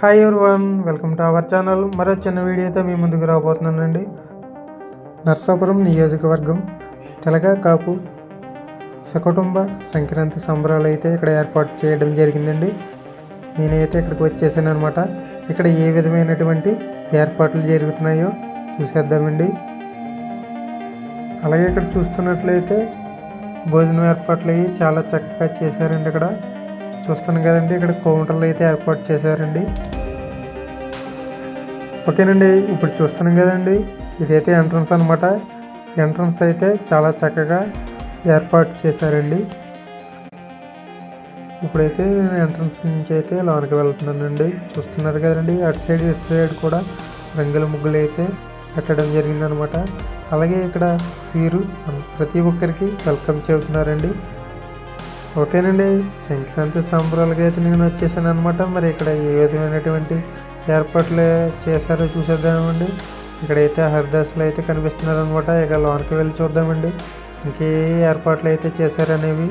Hi one welcome to our channel మరో చిన్న వీడియోతో మీ ముందుకు రాబోతున్నానండి. నర్సాపురం నియోజకవర్గం తెలగ కాపు సకుటుంబ సంక్రాంతి సంబరాలు అయితే ఇక్కడ ఏర్పాటు చేయడం జరిగిందండి. నేనైతే ఇక్కడికి వచ్చేసాను అనమాట ఇక్కడ ఏ విధమైనటువంటి ఏర్పాట్లు జరుగుతున్నాయో చూసేద్దామండి. అలాగే ఇక్కడ చూస్తున్నట్లయితే భోజనం ఏర్పాట్లు అయ్యి చాలా చక్కగా చేశారండి ఇక్కడ. చూస్తున్నాం కదండి ఇక్కడ కౌంటర్లు అయితే ఏర్పాటు చేశారండి. ఓకేనండి ఇప్పుడు చూస్తున్నాం కదండి ఇదైతే ఎంట్రన్స్ అనమాట ఎంట్రన్స్ అయితే చాలా చక్కగా ఏర్పాటు చేశారండి. ఇప్పుడైతే నేను ఎంట్రన్స్ నుంచి అయితే లోనికి వెళ్తున్నానండి. చూస్తున్నారు కదండి అటు సైడ్ ఇటు సైడ్ కూడా రంగుల ముగ్గులు అయితే పెట్టడం జరిగిందనమాట అలాగే ఇక్కడ వీరు ప్రతి ఒక్కరికి వెల్కమ్ చెబుతున్నారండి. ఓకేనండి సంక్రాంతి సంబరాలకి అయితే నేను వచ్చేసాను అనమాట మరి ఇక్కడ ఏ విధమైనటువంటి ఏర్పాట్లు చేశారో చూసేద్దామండి. ఇక్కడైతే హరిదాసులు అయితే కనిపిస్తున్నారనమాట ఇక లోనికి వెళ్ళి చూద్దామండి. ఇంకే ఏర్పాట్లు అయితే చేశారనేవి.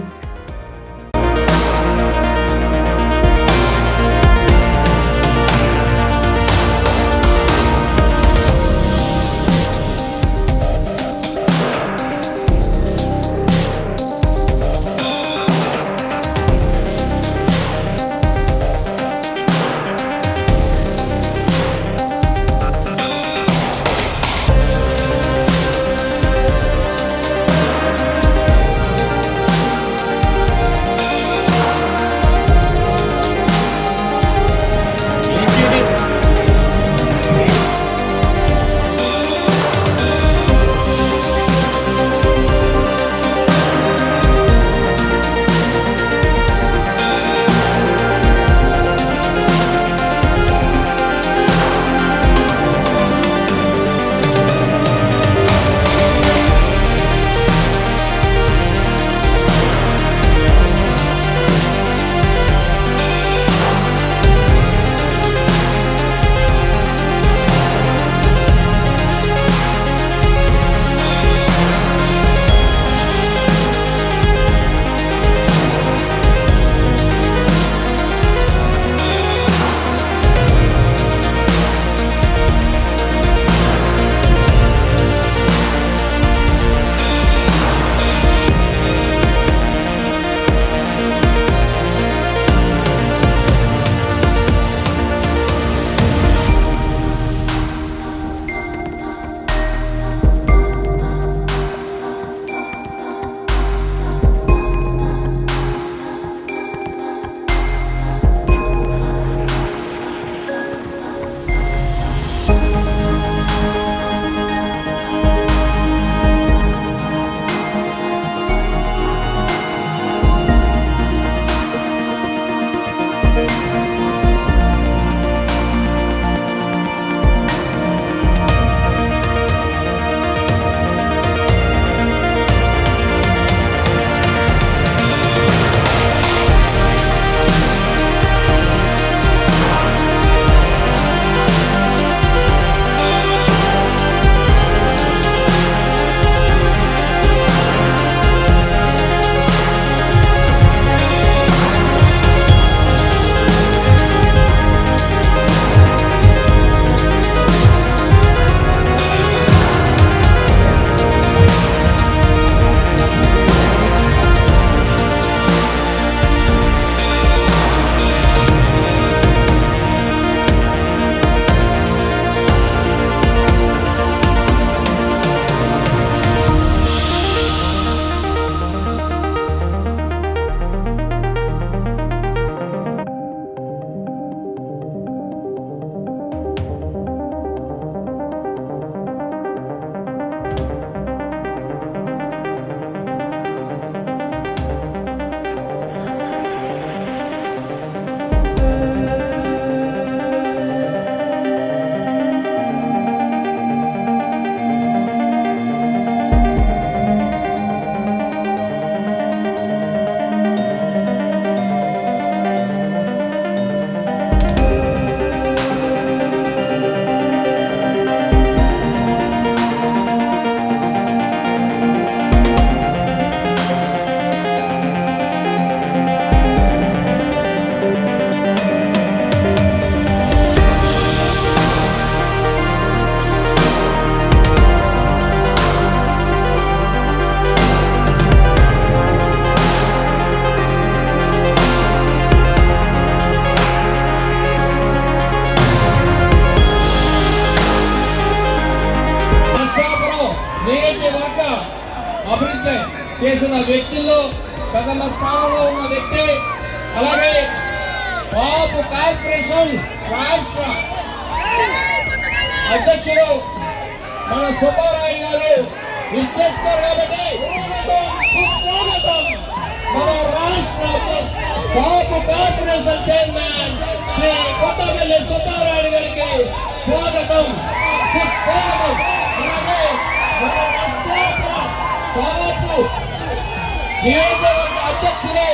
నియోజకవర్గ అధ్యక్షులు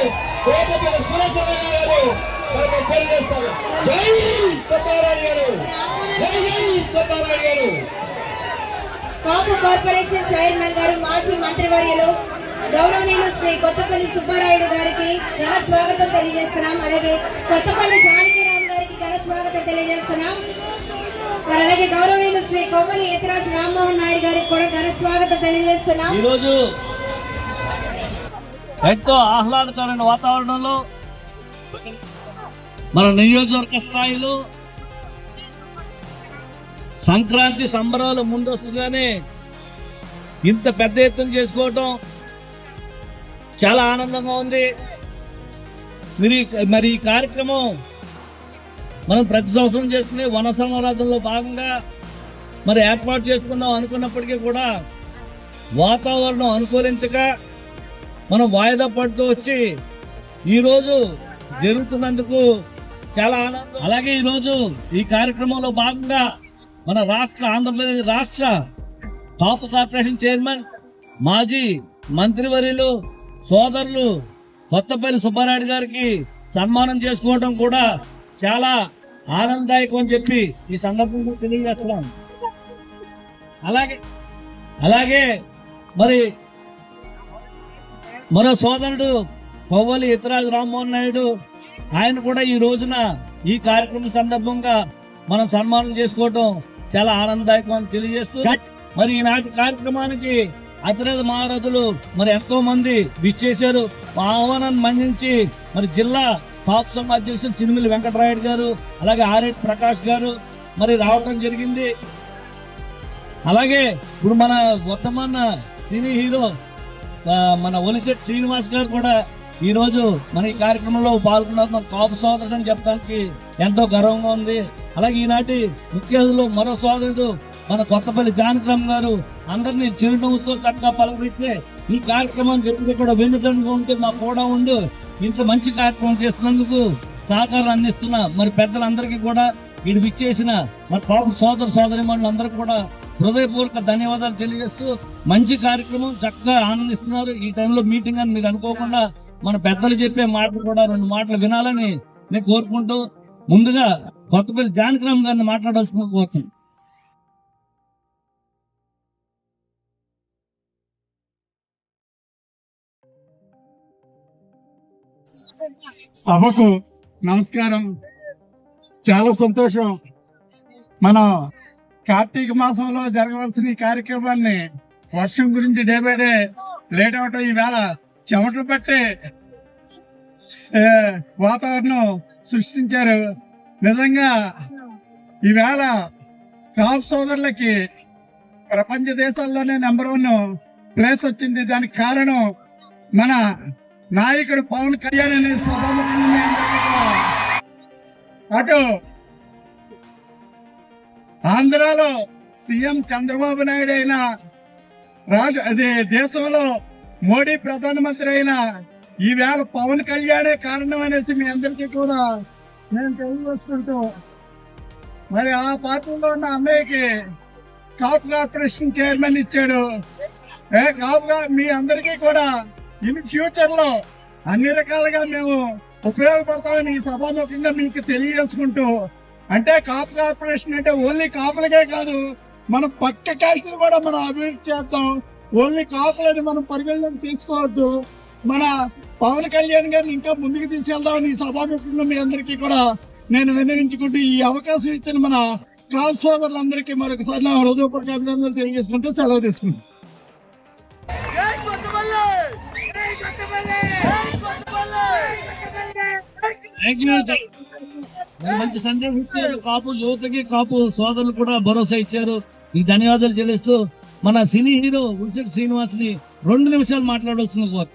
కోటపల్లి సురేశ్వర గారు మనకు జై సుబ్బారాయుడు గారు. జై జై సుబ్బారాయుడు గారు. కాపు కార్పొరేషన్ చైర్మన్ గారు మాజీ మంత్రివర్యులు గౌరవనీయులు శ్రీ కొత్తపల్లి సుబ్బారాయుడు గారికి ఘన స్వాగతం తెలియజేస్తున్నాం. అలాగే కొత్తపల్లి జానకిరామ్ గారికి ఘన స్వాగతం తెలియజేస్తున్నాం. మరి అలాగే గౌరవనీయులు శ్రీ కొవ్వలి యతిరాజ్ రామ్మోహన్ నాయుడు గారికి కూడా ఘన స్వాగతం తెలియజేస్తున్నాం. ఎంతో ఆహ్లాదకరమైన వాతావరణంలో మన నియోజకవర్గ స్థాయిలో సంక్రాంతి సంబరాలు ముందస్తుగానే ఇంత పెద్ద ఎత్తున చేసుకోవటం చాలా ఆనందంగా ఉంది. మరి మరి ఈ కార్యక్రమం మనం ప్రతి సంవత్సరం చేసుకునే వన సంవరాధనలో భాగంగా మరి ఏర్పాటు చేసుకుందాం అనుకున్నప్పటికీ కూడా వాతావరణం అనుకూలించక మనం వాయిదా పడుతూ వచ్చి ఈరోజు జరుగుతున్నందుకు చాలా ఆనందం. అలాగే ఈరోజు ఈ కార్యక్రమంలో భాగంగా మన రాష్ట్ర ఆంధ్రప్రదేశ్ రాష్ట్ర కాపు కార్పొరేషన్ చైర్మన్ మాజీ మంత్రివర్యులు సోదరులు కొత్తపల్లి సుబ్బారాయుడు గారికి సన్మానం చేసుకోవడం కూడా చాలా ఆనందదాయకం అని చెప్పి ఈ సందర్భంగా తెలియజేస్తున్నాను. అలాగే అలాగే మరి మరో సోదరుడు కొవ్వలి ఇతరాజు రామ్మోహన్ నాయుడు ఆయన కూడా ఈ రోజున ఈ కార్యక్రమం సందర్భంగా మనం సన్మానం చేసుకోవటం చాలా ఆనందదాయకం అని తెలియజేస్తూ మరి ఈనాటి కార్యక్రమానికి అతిరథ మహారథులు మరి ఎంతో మంది విచ్చేశారు. ఆహ్వానాన్ని మన్నించి మరి జిల్లా టాప్ అధ్యక్షులు చినిమిలి వెంకటరాయుడు గారు అలాగే ఆర్ఎట్ ప్రకాష్ గారు మరి రావటం జరిగింది. అలాగే ఇప్పుడు మన వర్తమాన సినీ హీరో మన ఒలిశెట్ శ్రీనివాస్ గారు కూడా ఈరోజు మన ఈ కార్యక్రమంలో పాల్గొన్నారు. మన కాపు సోదరుడు అని చెప్పడానికి ఎంతో గర్వంగా ఉంది. అలాగే ఈనాటి ముఖ్య అతిథులు మరో సోదరుడు మన కొత్తపల్లి జానకరామ్ గారు అందరినీ చిరునవ్వుతో చక్కగా పలకరిస్తే ఈ కార్యక్రమాన్ని ఎప్పుడు కూడా వెన్నుదండుగా ఉంటే మా కూడా ఉండు. ఇంత మంచి కార్యక్రమం చేస్తున్నందుకు సహకారం అందిస్తున్న మరి పెద్దలందరికీ కూడా ఇది విచ్చేసిన మరి పాప సోదర సోదరి అందరికీ కూడా హృదయపూర్వక ధన్యవాదాలు తెలియజేస్తూ మంచి కార్యక్రమం చక్కగా ఆనందిస్తున్నారు. ఈ టైంలో మీటింగ్ అని మీరు అనుకోకుండా మన పెద్దలు చెప్పే మాటలు కూడా రెండు మాటలు వినాలని నేను కోరుకుంటూ ముందుగా కొత్తపల్లి జానకిరామ్ గారిని మాట్లాడాల్సిన కోరుతున్నాను. సభకు నమస్కారం. చాలా సంతోషం. మనం కార్తీక మాసంలో జరగవలసిన ఈ కార్యక్రమాన్ని వర్షం గురించి డే బై డే లేట్ అవటం ఈవేళ చెమటలు పట్టి వాతావరణం సృష్టించారు. నిజంగా ఈవేళ కాపు సోదరులకి ప్రపంచ దేశాల్లోనే నెంబర్ వన్ ప్లేస్ వచ్చింది. దానికి కారణం మన నాయకుడు పవన్ కళ్యాణ్ అనే సభాముఖంగా అటు ఆంధ్రాలో సీఎం చంద్రబాబు నాయుడు అయిన రాష్ట్ర అదే దేశంలో మోడీ ప్రధానమంత్రి అయిన ఈవేళ పవన్ కళ్యాణే కారణం అనేసి మీ అందరికీ కూడా నేను తెలియజేసుకుంటూ మరి ఆ పార్టీలో ఉన్న అన్నయ్యకి కాపు కార్పొరేషన్ చైర్మన్ ఇచ్చాడు. ఏ కాపుగా మీ అందరికీ కూడా ఇన్ ఫ్యూచర్లో అన్ని రకాలుగా మేము ఉపయోగపడతామని ఈ సభాముఖంగా మీకు తెలియజేసుకుంటూ అంటే కాపు కార్పొరేషన్ అంటే ఓన్లీ కాపులకే కాదు మన పక్క క్యాస్ట్లు కూడా మనం అభివృద్ధి చేద్దాం. ఓన్లీ కాపులని మనం పరిగణలోకి తీసుకోవద్దు. మన పవన్ కళ్యాణ్ గారిని ఇంకా ముందుకు తీసుకెళ్దామని ఈ సభాముఖంగా మీ అందరికీ కూడా నేను విన్నవించుకుంటూ ఈ అవకాశం ఇచ్చిన మన క్లాస్ సోదరులందరికీ మరొకసారి నా హృదయపూర్వక అభినందనలు తెలియజేసుకుంటూ సెలవు తీసుకుంటాను మంచి సందేశం ఇచ్చారు. కాపు యువతకి కాపు సోదరులు కూడా భరోసా ఇచ్చారు. ఈ ధన్యవాదాలు చెల్లిస్తూ మన సినీ హీరో ఉసిరి శ్రీనివాస్ని రెండు నిమిషాలు మాట్లాడవలసిన కోరు.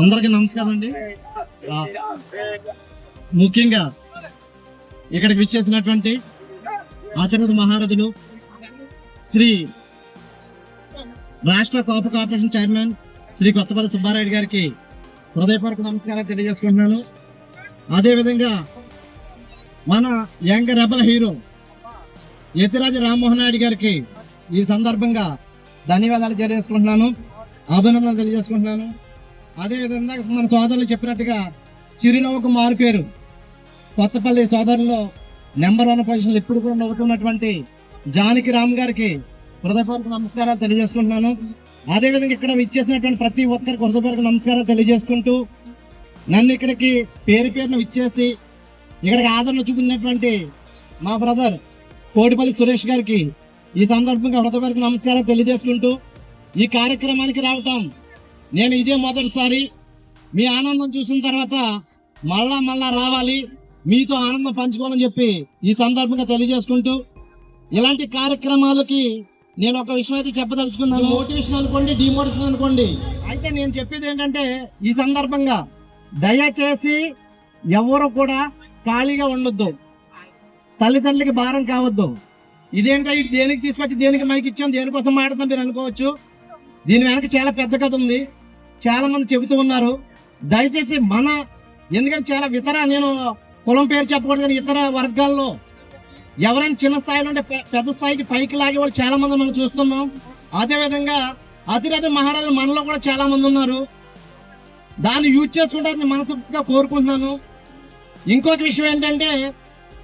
అందరికి నమస్కారం అండి. ముఖ్యంగా ఇక్కడికి విచ్చేసినటువంటి ఆచరణ మహారథులు శ్రీ రాష్ట్ర కాపు కార్పొరేషన్ చైర్మన్ శ్రీ కొత్తపల్లి సుబ్బారాయుడు గారికి హృదయపూర్వక నమస్కారాలు తెలియజేసుకుంటున్నాను. అదేవిధంగా మన young rebel hero Yathiraju Rammohan Naidu garu ఈ సందర్భంగా ధన్యవాదాలు తెలియజేసుకుంటున్నాను. అభినందనలు తెలియజేసుకుంటున్నాను. అదేవిధంగా మన సోదరులు చెప్పినట్టుగా చిరునవ్వుకు మారుపేరు కొత్తపల్లి సోదరుల్లో నెంబర్ వన్ పొజిషన్లు ఎప్పుడు కూడా నవ్వుతున్నటువంటి జానకి రామ్ గారికి హృదయపూర్వక నమస్కారాలు తెలియజేసుకుంటున్నాను. అదేవిధంగా ఇక్కడ ఇచ్చేసినటువంటి ప్రతి ఒక్కరికి హృదయపూర్వక నమస్కారాలు తెలియజేసుకుంటూ నన్ను ఇక్కడికి పేరు పేరున ఇచ్చేసి ఇక్కడికి ఆదరణ చూపించినటువంటి మా బ్రదర్ కోటిపల్లి సురేష్ గారికి ఈ సందర్భంగా హృదయపూర్వక నమస్కారాలు తెలియజేసుకుంటూ ఈ కార్యక్రమానికి రావటం నేను ఇదే మొదటిసారి మీ ఆనందం చూసిన తర్వాత మళ్ళా మళ్ళా రావాలి మీతో ఆనందం పంచుకోవాలని చెప్పి ఈ సందర్భంగా తెలియజేసుకుంటూ ఇలాంటి కార్యక్రమాలకి నేను ఒక విషయం అయితే చెప్పదలుచుకున్నాను. మోటివేషన్ అనుకోండి డిమోటివేషన్ అనుకోండి. అయితే నేను చెప్పేది ఏంటంటే ఈ సందర్భంగా దయచేసి ఎవరు కూడా ఖాళీగా ఉండొద్దు. తల్లిదండ్రులకి భారం కావద్దు. ఇదేంటో ఇటు దేనికి తీసుకొచ్చి దేనికి మైకి ఇచ్చాం దేనికోసం మాట్లాడతాం మీరు అనుకోవచ్చు. దీని వెనక చాలా పెద్ద కథ ఉంది. చాలా మంది చెబుతూ ఉన్నారు. దయచేసి మన ఎందుకంటే చాలా ఇతర నేను కులం పేరు చెప్పకూడదు కానీ ఇతర వర్గాల్లో ఎవరైనా చిన్న స్థాయిలో ఉంటే పెద్ద స్థాయికి పైకి లాగే వాళ్ళు చాలా మంది మనం చూస్తున్నాం. అదేవిధంగా అతిరథ మహారాజు మనలో కూడా చాలా మంది ఉన్నారు. దాన్ని యూజ్ చేసుకుంటారని మనస్ఫూర్తిగా కోరుకుంటున్నాను. ఇంకొక విషయం ఏంటంటే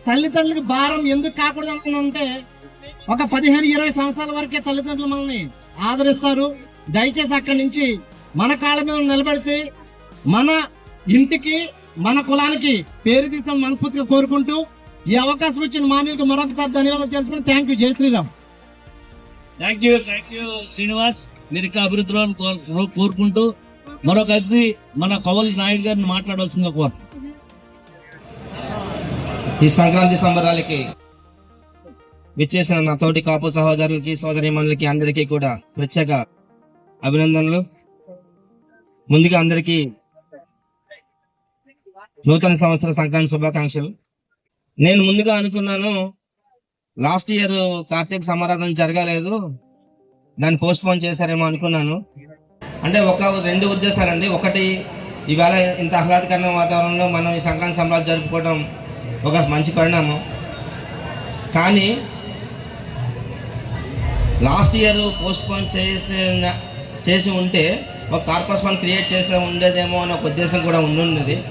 తల్లిదండ్రులకి భారం ఎందుకు కాకూడదు అనుకున్నానంటే ఒక పదిహేను ఇరవై సంవత్సరాల వరకే తల్లిదండ్రులు మనల్ని ఆదరిస్తారు. దయచేసి అక్కడి నుంచి మన కాళ్ళ మీద నిలబెడితే మన ఇంటికి మన కులానికి పేరు తీసిన మనస్ఫూర్తిగా కోరుకుంటూ ఈ అవకాశం ఇచ్చిన మానవులకు మరొకసారి ధన్యవాదాలు తెలుసుకుని థ్యాంక్ యూ జై Sriram. Thank you thank you Srinivas మీరు ఇంకా అభివృద్ధిలో కోరు- కోరుకుంటూ మరొక అతిథి మన కవల్ నాయుడు గారిని మాట్లాడవలసిందిగా కోరు ఈ సంక్రాంతి సంబరాలకి విచ్చేసిన నా తోటి కాపు సహోదరులకి సోదరిమణులకి అందరికీ కూడా ప్రత్యేక అభినందనలు. ముందుగా అందరికీ నూతన సంవత్సర సంక్రాంతి శుభాకాంక్షలు. నేను ముందుగా అనుకున్నాను లాస్ట్ ఇయర్ కార్తీక సమారాధన జరగలేదు దాన్ని పోస్ట్ పోన్ చేశారేమో అనుకున్నాను. అంటే ఒక రెండు ఉద్దేశాలండి. ఒకటి ఇవాళ ఇంత ఆహ్లాదకరమైన వాతావరణంలో మనం ఈ సంక్రాంతి సంబరాలు జరుపుకోవడం ఒక మంచి పరిణామం. కానీ లాస్ట్ ఇయర్ పోస్ట్ పోన్ చేసే చేసి ఉంటే ఒక కార్పస్ ఫండ్ క్రియేట్ చేసే ఉండేదేమో అనే ఒక ఉద్దేశం కూడా ఉండున్నది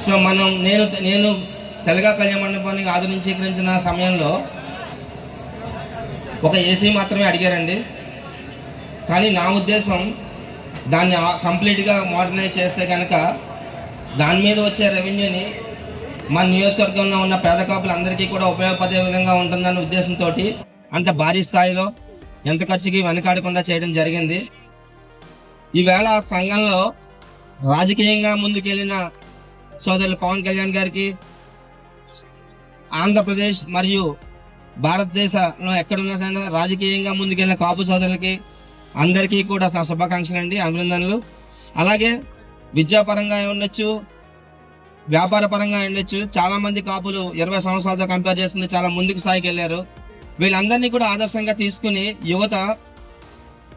సో మనం నేను నేను తెలగా కళ్యాణ మండపానికి ఆధునికీకరించిన సమయంలో ఒక ఏసీ మాత్రమే అడిగారండి. కానీ నా ఉద్దేశం దాన్ని కంప్లీట్గా మోడర్నైజ్ చేస్తే కనుక దాని మీద వచ్చే రెవెన్యూని మన నియోజకవర్గంలో ఉన్న పేద కాపులందరికీ కూడా ఉపయోగపడే విధంగా ఉంటుందన్న ఉద్దేశంతో అంత భారీ స్థాయిలో ఎంత ఖర్చుకి వెనకాడకుండా చేయడం జరిగింది. ఈవేళ సంఘంలో రాజకీయంగా ముందుకెళ్ళిన సోదరులు పవన్ కళ్యాణ్ గారికి ఆంధ్రప్రదేశ్ మరియు భారతదేశంలో ఎక్కడున్నా సరే రాజకీయంగా ముందుకెళ్ళిన కాపు సోదరులకి అందరికీ కూడా నా శుభాకాంక్షలు అండి అభినందనలు. అలాగే విద్యాపరంగా ఉండొచ్చు వ్యాపార పరంగా ఉండొచ్చు. చాలామంది కాపులు ఇరవై సంవత్సరాలతో కంపేర్ చేసుకుని చాలా ముందుకు స్థాయికి వెళ్ళారు. వీళ్ళందరినీ కూడా ఆదర్శంగా తీసుకుని యువత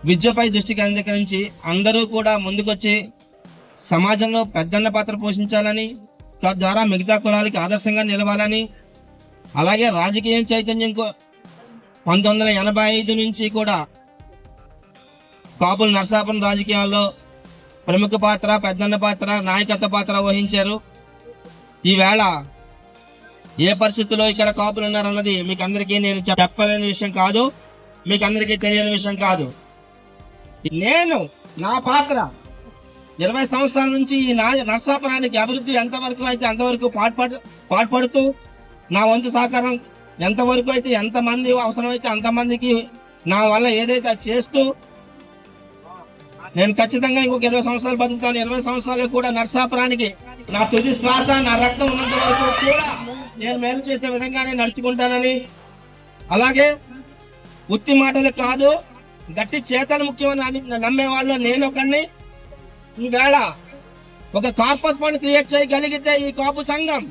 విద్యపై దృష్టి కేంద్రీకరించి అందరూ కూడా ముందుకొచ్చి సమాజంలో పెద్దన్న పాత్ర పోషించాలని తద్వారా మిగతా కులాలకి ఆదర్శంగా నిలవాలని అలాగే రాజకీయ చైతన్యం కో- పంతొమ్మిది వందల ఎనభై ఐదు నుంచి కూడా కాపులు నర్సాపురం రాజకీయాల్లో ప్రముఖ పాత్ర పెద్దన్న పాత్ర నాయకత్వ పాత్ర వహించారు. ఈవేళ ఏ పరిస్థితుల్లో ఇక్కడ కాపులు ఉన్నారన్నది మీకు అందరికీ నేను చెప్పలేని విషయం కాదు. మీకు అందరికీ తెలియని విషయం కాదు. నేను నా పాత్ర ఇరవై సంవత్సరాల నుంచి ఈ నా నర్సాపురానికి అభివృద్ధి ఎంతవరకు అయితే అంతవరకు పాటుపడు పాటుపడుతూ నా వంతు సహకారం ఎంతవరకు అయితే ఎంతమంది అవసరమైతే అంతమందికి నా వల్ల ఏదైతే అది చేస్తూ నేను ఖచ్చితంగా ఇంకొక ఇరవై సంవత్సరాలు బతుకుతాను. ఇరవై సంవత్సరాలు కూడా నర్సాపురానికి నా తుది శ్వాస నా రక్తం ఉన్నంత వరకు కూడా నేను మేలు చేసే విధంగానే నడుచుకుంటానని. అలాగే ఉత్తి మాటలు కాదు గట్టి చేతలు ముఖ్యమని అని నమ్మే వాళ్ళు నేను ఒకరిని ఈవేళ ఒక కార్పస్ ఫండ్ క్రియేట్ చేయగలిగితే ఈ కాపు సంఘం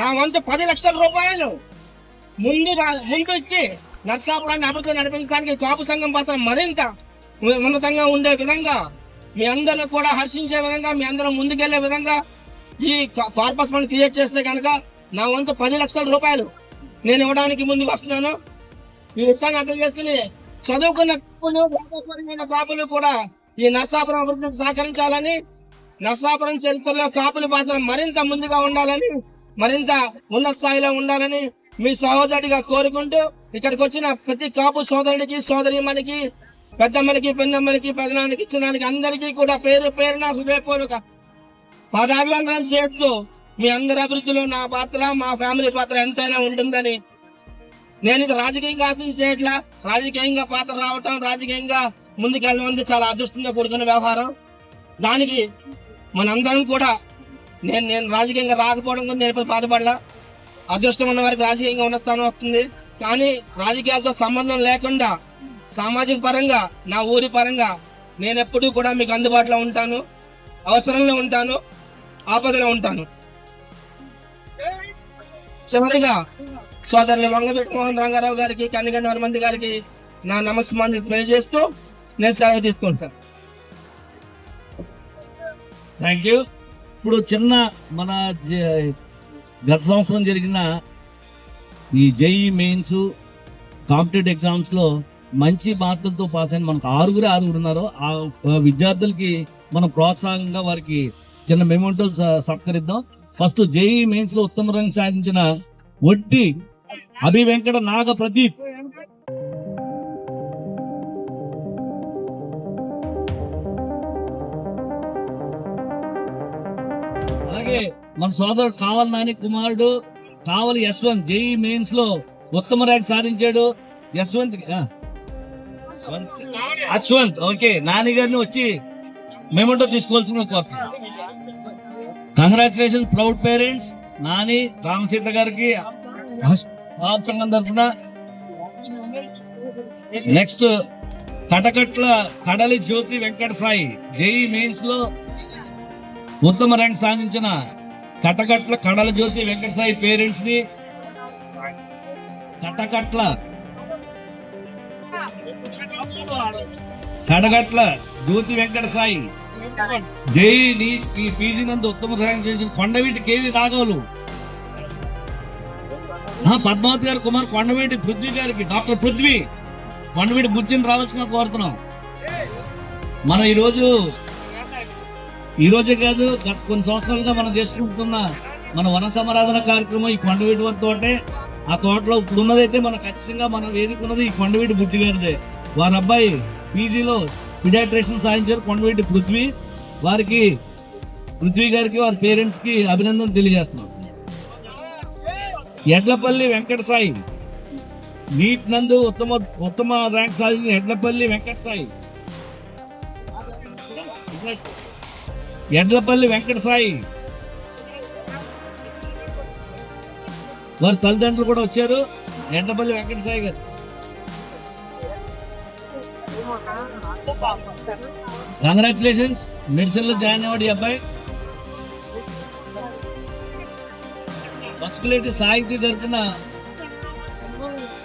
నా వంతు పది లక్షల రూపాయలు. ముందు ముందు ఇచ్చి నర్సాపురాన్ని అభివృద్ధి నడిపించడానికి కాపు సంఘం పాత్ర మరింత ఉన్నతంగా ఉండే విధంగా మీ అందరూ కూడా హర్షించే విధంగా మీ అందరూ ముందుకెళ్ళే విధంగా ఈ కార్పస్ మనం క్రియేట్ చేస్తే కనుక నా వంతు పది లక్షల రూపాయలు నేను ఇవ్వడానికి ముందుకు వస్తున్నాను. ఈ విషయాన్ని అర్థం చేసుకుని చదువుకున్న కాపులు భాగస్వామ్యమైన కాపులు కూడా ఈ నర్సాపురం అభివృద్ధికి సహకరించాలని నర్సాపురం చరిత్రలో కాపుల పాత్ర మరింత ముందుగా ఉండాలని మరింత ఉన్నత స్థాయిలో ఉండాలని మీ సహోదరుడిగా కోరుకుంటూ ఇక్కడికి వచ్చిన ప్రతి కాపు సోదరుడికి సోదరిమణికి పెద్దమ్మలకి పెద్దమ్మలకి పెదనానికి చిన్నానికి అందరికీ కూడా పేరు పేరున హృదయపూర్వక పాదాభివందనం చేస్తూ మీ అందరి అభివృద్ధిలో నా పాత్ర మా ఫ్యామిలీ పాత్ర ఎంతైనా ఉంటుందని నేను ఇది రాజకీయంగా ఆశించి చేయట్లా రాజకీయంగా పాత్ర రావటం రాజకీయంగా ముందుకెళ్ళడం అనేది చాలా అదృష్టంగా కూడుకున్న వ్యవహారం. దానికి మనందరం కూడా నేను నేను రాజకీయంగా రాకపోవడం కూడా నేను ఎప్పుడు బాధపడలా. అదృష్టం ఉన్న వారికి రాజకీయంగా ఉన్న స్థానం వస్తుంది. కానీ రాజకీయాలతో సంబంధం లేకుండా సామాజిక పరంగా నా ఊరి పరంగా నేను ఎప్పుడూ కూడా మీకు అందుబాటులో ఉంటాను. అవసరంలో ఉంటాను. ఆపదలో ఉంటాను. చివరిగా సోదరులు వంగవీటి మోహన్ రంగారావు గారికి కన్నిగండి హనుమంతి గారికి నా నమస్మాన్ని తెలియజేస్తూ నేను సెలవు తీసుకుంటాను. థ్యాంక్ యూ ఇప్పుడు చిన్న మన గత సంవత్సరం జరిగిన ఈ జేఈ మెయిన్స్ కాంపిటేటివ్ ఎగ్జామ్స్లో మంచి మార్కులతో పాస్ అయిన మనకు ఆరుగురే ఆరుగురు ఉన్నారు. ఆ విద్యార్థులకి మనం ప్రోత్సాహంగా వారికి చిన్న మెమోటోలు సత్కరిద్దాం. ఫస్ట్ జేఈ మెయిన్స్లో ఉత్తమ రంగం సాధించిన వడ్డీ అభి వెంకట నాగ ప్రదీప్. అలాగే మన సోదరుడు కావల్ నాని కుమారుడు కావలి యశ్వంత్ జేఈ మెయిన్స్లో ఉత్తమ ర్యాంక్ సాధించాడు. యశ్వంత్ అశ్వంత్ ఓకే. నాని గారిని వచ్చి మేమంటో తీసుకోవాల్సిన కోరుతున్నాం congratulation proud parents Nani Ramaseetha garu సంఘం తరఫున నెక్స్ట్ కటకట్ల కడలి జ్యోతి వెంకట సాయి జేఈ మెయిన్స్లో ఉత్తమ ర్యాంక్ సాధించిన కటకట్ల కడల జ్యోతి వెంకట సాయి పేరెంట్స్ని Katakatla Kadagatla Jyothi Venkata Sai JE E PG నందు ఉత్తమ ర్యాంక్ చేసిన కొండవీటి కేవి రాఘవులు. ఆ, పద్మావతి గారు కుమార్ కొండవీటి పృథ్వీ గారికి డాక్టర్ పృథ్వీ. కొండవీటి బుజ్జిని రావాల్సిన కోరుతున్నాం. మనం ఈరోజు ఈ రోజే కాదు గత కొన్ని సంవత్సరాలుగా మనం చేసుకుంటున్న మన వన సమరాధన కార్యక్రమం ఈ కొండవీటి వద్ద తోటే. ఆ తోటలో ఇప్పుడు ఉన్నదైతే మనం ఖచ్చితంగా మనం వేదిక ఉన్నది ఈ కొండవీటి బుజ్జి గారిదే. వారి అబ్బాయి పీజీలో పిడాట్రేషన్ సాధించారు కొండవీటి పృథ్వీ. వారికి పృథ్వీ గారికి వారి పేరెంట్స్కి అభినందన తెలియజేస్తున్నాం. ఎడ్లపల్లి వెంకట సాయి నీట్ నందు ఉత్తమ ఉత్తమ ర్యాంక్ సాధించిన ఎడ్లపల్లి వెంకట సాయి ఎడ్లపల్లి వెంకట సాయి. వారి తల్లిదండ్రులు కూడా వచ్చారు? ఎడ్లపల్లి వెంకట సాయి గారు. కంగ్రాచులేషన్స్ మెడిసిన్లో జాయిన్ అవ్వడు అబ్బాయి. పసుపులేటి సాహితీ తరఫున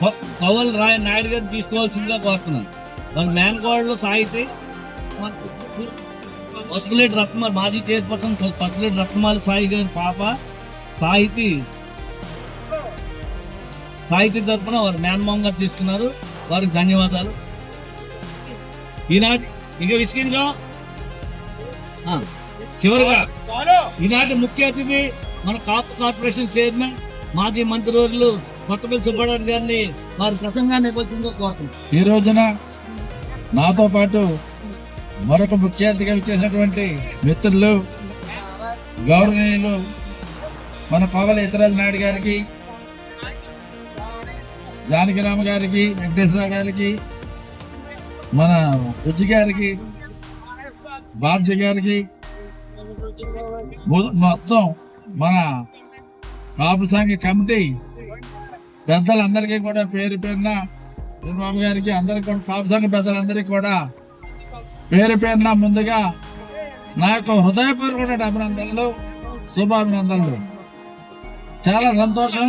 పవల్ పవన్ రాయ్ నాయుడు గారిని తీసుకోవాల్సిందిగా కోరుతున్నాను. మన మేనకోడలో సాహితీ. పసుపులేటి రత్న మాజీ చైర్పర్సన్ పసుపులేటి రత్నమాలి సాయి గారి పాప సాహితి. సాహితీ తరఫున వారు మేనమామ గారు తీసుకున్నారు. వారికి ధన్యవాదాలు. ఈనాటి ఇంకా విసిగించా చివరిగా. ఈనాటి ముఖ్య అతిథి మన కాపు కార్పొరేషన్ చైర్మన్ మాజీ మంత్రివర్యులు కొత్తపల్లి సుబ్బారెడ్డి గారిని వారి ప్రసంగాన్ని ఇవ్వాల్సిందిగా కోరుతున్నాం. ఈ రోజున నాతో పాటు మరొక ముఖ్య అతిథిగా చేసినటువంటి మిత్రులు గౌరవనీయులు మన పవల ఇతరాజ్ నాయుడు గారికి జానకిరామ గారికి వెంకటేశ్వర గారికి మన బుజ్జి గారికి బాబ్జీ గారికి మొత్తం మన కాపు సంఘ కమిటీ పెద్దలందరికీ కూడా పేరు పేరున చంద్రబాబు గారికి అందరికి కూడా కాపు సంఘ పెద్దలందరికీ కూడా పేరు పేరున ముందుగా నా యొక్క హృదయపూర్వక అభినందనలు శుభాభినందనలు. చాలా సంతోషం.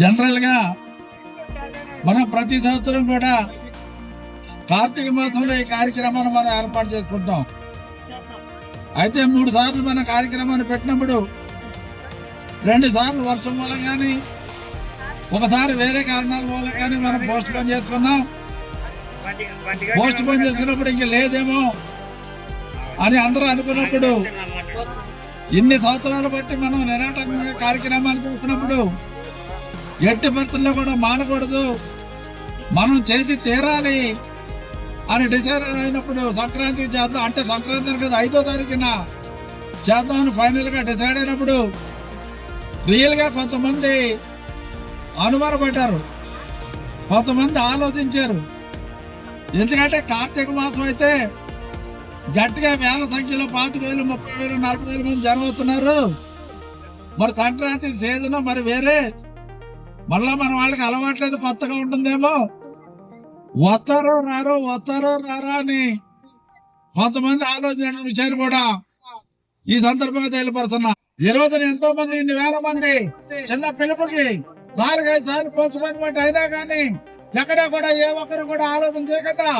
జనరల్గా మనం ప్రతి సంవత్సరం కూడా కార్తీక మాసంలో ఈ కార్యక్రమాన్ని మనం ఏర్పాటు చేసుకుంటాం. అయితే మూడు సార్లు మన కార్యక్రమాన్ని పెట్టినప్పుడు రెండు సార్లు వర్షం మూలం కానీ ఒకసారి వేరే కారణాల మూలం కానీ మనం పోస్ట్ పోన్ చేసుకున్నాం. పోస్ట్ పోన్ చేసుకున్నప్పుడు ఇంక లేదేమో అని అందరూ అనుకున్నప్పుడు ఇన్ని సంవత్సరాలు బట్టి మనం నిరాటకంగా కార్యక్రమాన్ని చూసినప్పుడు ఎట్టి పరిస్థితుల్లో కూడా మానకూడదు. మనం చేసి తీరాలి అని డిసైడ్ అయినప్పుడు సంక్రాంతికి చేద్దాం అంటే సంక్రాంతి కదా ఐదో తారీఖున చేద్దామని ఫైనల్గా డిసైడ్ అయినప్పుడు రియల్గా కొంతమంది అనుమానపడ్డారు. కొంతమంది ఆలోచించారు. ఎందుకంటే కార్తీక మాసం అయితే గట్టిగా వేల సంఖ్యలో పాతిక వేలు ముప్పై వేలు నలభై వేల మంది జనమవుతున్నారు మరి సంక్రాంతి సీజన్ మరి వేరే. మళ్ళా మన వాళ్ళకి అలవాట్లేదు కొత్తగా ఉంటుందేమో. వస్తారో రారో వస్తారో రారా అని కొంతమంది ఆలోచన విషయాలు కూడా ఈ సందర్భంగా తెలియపడుతున్నా ఈ రోజున ఎంతో మంది ఇన్ని వేల మంది చిన్న పిలుపుకి నాలుగైదు సార్లు పోస్ట్ అయినా కానీ ఎక్కడ కూడా ఏ ఒక్కరు కూడా ఆలోచన చేయకుండా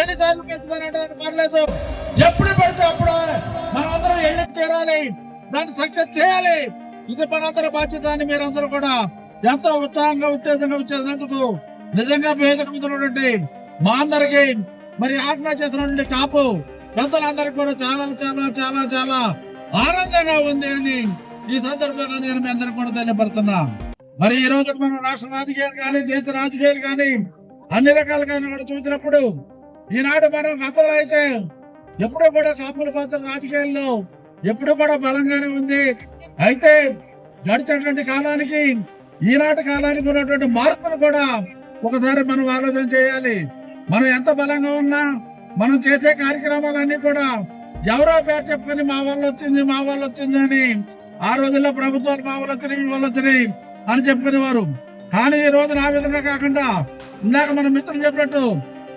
ఎన్నిసార్లు పెంచుకోవడానికి పర్లేదు ఎప్పుడు పెడితే అప్పుడు మనందరం అందరం ఎన్ని తీరాలి దాన్ని సక్సెస్ చేయాలి. ఇది మనందరి బాధ్యత అని మీరందరూ కూడా ఎంతో ఉత్సాహంగా ఉత్తేజంగా వచ్చేసినందుకు నిజంగా వేదిక మీద ఉన్నటువంటి మా అందరికి మరి ఆజ్ఞా చేసినటువంటి కాపు పెద్దలందరికీ కూడా చాలా చాలా చాలా చాలా ఆనందంగా ఉంది అని ఈ సందర్భంగా నేను మీ అందరికి కూడా తెలియపడుతున్నాను మరి ఈ రోజు మనం రాష్ట్ర రాజకీయాలు కానీ దేశ రాజకీయాలు కానీ అన్ని రకాలుగా కూడా చూసినప్పుడు ఈనాడు మనం గతంలో అయితే ఎప్పుడూ కూడా కాపుల పాత్ర రాజకీయాల్లో ఎప్పుడు కూడా బలంగానే ఉంది. అయితే గడిచినటువంటి కాలానికి ఈనాటి కాలానికి ఉన్నటువంటి మార్పును కూడా ఒకసారి మనం ఆలోచన చేయాలి. మనం ఎంత బలంగా ఉన్నా మనం చేసే కార్యక్రమాలన్నీ కూడా ఎవరో పేరు చెప్పుకొని మా వాళ్ళు వచ్చింది మా వాళ్ళు వచ్చింది అని ఆ రోజుల్లో ప్రభుత్వాలు మా వాళ్ళు వచ్చినాయి మీ వచ్చినాయి. అని చెప్పినవారు కానీ ఈ రోజున ఆ విధంగా కాకుండా ఇందాక మన మిత్రులు చెప్పినట్టు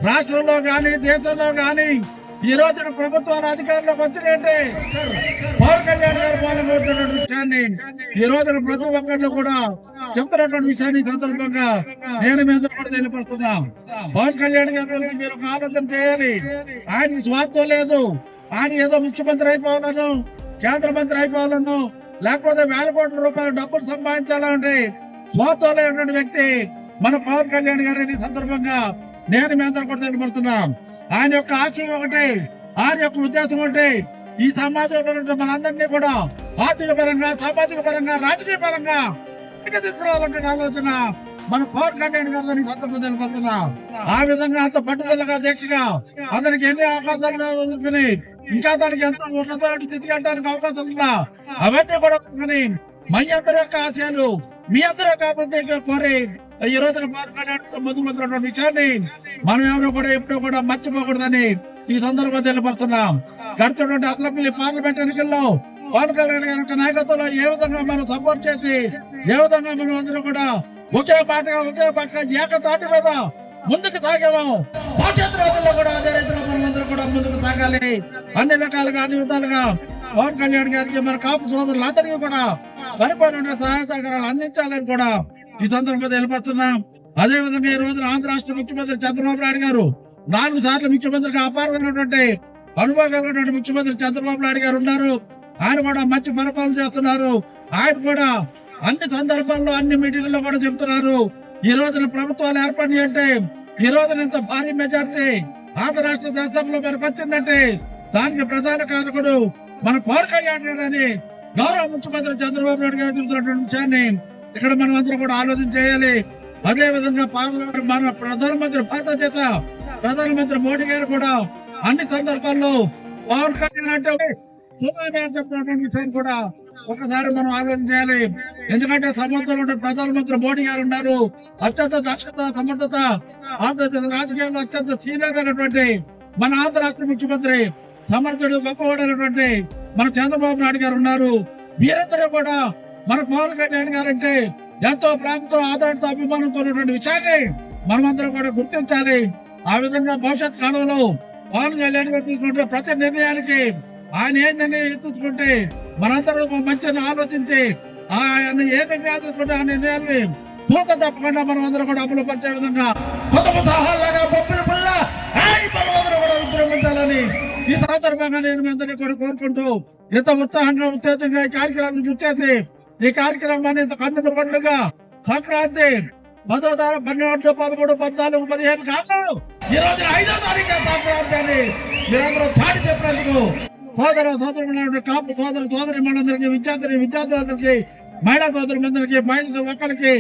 రాష్ట్రంలో గాని దేశంలో గాని ఈ రోజున ప్రభుత్వాల అధికారంలోకి వచ్చినాయంటే పవన్ కళ్యాణ్ గారు పాల్గొంటున్న విషయాన్ని ఈ రోజున ప్రతి ఒక్కళ్ళు కూడా చెప్తున్నటువంటి విషయాన్ని సందర్భంగా నేను మీ అందరూ కూడా తెలియపడుతున్నా పవన్ కళ్యాణ్ గారి గురించి మీరు ఒక ఆలోచన చేయాలి. ఆయనకి స్వార్థం లేదు. ఆయన ఏదో ముఖ్యమంత్రి అయిపోవాలను కేంద్ర మంత్రి అయిపోవాలను లేకపోతే వేల కోట్ల రూపాయల డబ్బులు సంపాదించాలంటే స్వార్థం ఉన్న వ్యక్తి మన పవన్ కళ్యాణ్ గారిని ఈ సందర్భంగా నేను మీ అందరూ కూడా తెలియపరుస్తున్నా. ఆయన యొక్క ఆశయం ఒకటి ఆయన యొక్క ఉద్దేశం ఒకటి. ఈ సమాజంలో మనందరినీ కూడా ఆర్థిక పరంగా సామాజిక పరంగా రాజకీయ పరంగా ఆలోచన మన పవన్ కళ్యాణ్ గారు దానికి సందర్భం ఆ విధంగా అంత పట్టుదలగా దీక్షగా. అతనికి ఎన్ని అవకాశాలు ఇంకా అతనికి ఎంతో ఉన్నతమైన స్థితికి అంటానికి అవకాశం ఉందా? అవన్నీ కూడా వదులుకుని మీ అందరి యొక్క ఆశయాలు మీ అందరి యొక్క అభివృద్ధి కోరి ఈ రోజున మాట్లాడే ముందు ముందు విషయాన్ని మనం ఎవరు కూడా ఎప్పుడూ కూడా మర్చిపోకూడదని ఈ సందర్భంగా తెలియపడుతున్నాం గడిచినటువంటి అసెంబ్లీ పార్లమెంట్ ఎన్నికల్లో పవన్ కళ్యాణ్ గారి యొక్క నాయకత్వంలో ఏ విధంగా మనం సపోర్ట్ చేసి ఏ విధంగా మనం అందరూ కూడా ఒకే పాటగా ఒకే పక్క ఏకతాటి మీద ముందుకు సాగాము భవిష్యత్తు రోజుల్లో కూడా అదే రీతిలో మనమందరూ కూడా ముందుకు సాగాలి. అన్ని రకాలుగా అన్ని విధాలుగా పవన్ కళ్యాణ్ గారికి మన కాపు సోదరులు అందరికీ కూడా పరిపాలన సహాయ సహకారాలు అందించాలని కూడా ఈ సందర్భంగా తెలియపరుస్తున్నాం. అదే విధంగా ఈ రోజున ఆంధ్ర రాష్ట్ర ముఖ్యమంత్రి చంద్రబాబు నాయుడు గారు నాలుగు సార్లు ముఖ్యమంత్రిగా అపారమైనటువంటి అనుభవం కలిగినటువంటి ముఖ్యమంత్రి చంద్రబాబు నాయుడు గారు ఉన్నారు. ఆయన కూడా మంచి పరిపాలన చేస్తున్నారు. ఆయన కూడా అన్ని సందర్భాల్లో అన్ని మీటింగ్లో కూడా చెప్తున్నారు. ఈ రోజున ప్రభుత్వాలు ఏర్పడి అంటే ఈ రోజున ఇంత భారీ మెజార్టీ ఆంధ్ర రాష్ట్ర శాసనంలో మనకు వచ్చిందంటే దానికి ప్రధాన కారకుడు మన పవన్ కళ్యాణ్ అని గౌరవ ముఖ్యమంత్రి చంద్రబాబు నాయుడు గారు చెబుతున్నటువంటి విషయాన్ని ఇక్కడ మనం అందరం కూడా ఆలోచన చేయాలి. అదే విధంగా పార్లమెంట్ మన ప్రధానమంత్రి బాధ్యత ప్రధానమంత్రి మోడీ గారు కూడా అన్ని సందర్భాల్లో పవన్ కళ్యాణ్ అంటే చెప్తున్నటువంటి విషయాన్ని కూడా ఒకసారి మనం ఆలోచన చేయాలి. ఎందుకంటే సమర్థులు ఉంటే ప్రధానమంత్రి మోడీ గారు ఉన్నారు. అత్యంత దక్షత సమర్థత ఆంధ్రప్రదేశ్ రాజకీయాల్లో అత్యంత సీనియర్ అయినటువంటి మన ఆంధ్ర రాష్ట్ర ముఖ్యమంత్రి సమర్థుడు గొప్పవాడైనటువంటి మన చంద్రబాబు నాయుడు గారు ఉన్నారు. వీరందరూ కూడా మన పవన్ కళ్యాణ్ గారు అంటే ఎంతో ప్రేమతో ఆదరణతో అభిమానంతో ఉన్నటువంటి విషయాన్ని మనమందరం కూడా గుర్తించాలి. ఆ విధంగా భవిష్యత్ కాలంలో పవన్ కళ్యాణ్ గారు తీసుకుంటే ప్రతి నిర్ణయానికి ఆయన ఏ నిర్ణయం ఎత్తుకుంటే మనందరం మంచిని ఆలోచించి ఆయన ఏ నిర్ణయాలు తీసుకుంటే ఆ నిర్ణయాన్ని తూక తప్పకుండా మనం అందరం కూడా అమలు పరిచే విధంగా కొత్త ఉత్సాహాలుగా బొబ్బిన పుల్ల మనమందరం కూడా విజృంభించాలని ఈ సందర్భంగా నేను మీ అందరినీ కూడా కోరుకుంటూ ఇంత ఉత్సాహంగా ఉత్తేజంగా ఈ కార్యక్రమం చూసేసి ఈ కార్యక్రమాన్ని ఇంత కన్నుల పండుగ సంక్రాంతి పదో తారీఖు పన్నెండు పదమూడు పద్నాలుగు పదిహేను కాదు. ఈ రోజు ఐదో తారీఖు సంక్రాంతి అని మీరందరూ చాటి చెప్పినందుకు సోదర సోదరు కాపు సోదర సోదరి మనందరికీ విద్యార్థి విద్యార్థులందరికీ మహిళా సోదరులందరికీ మహిళ ఒక్కరికి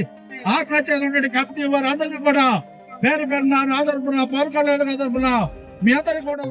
ఆత్మహత్య కమిటీ వారు అందరికీ కూడా పేరు పేరున ఆదరపున పవన్ కళ్యాణ్ ఆదరపున మీ అందరికీ కూడా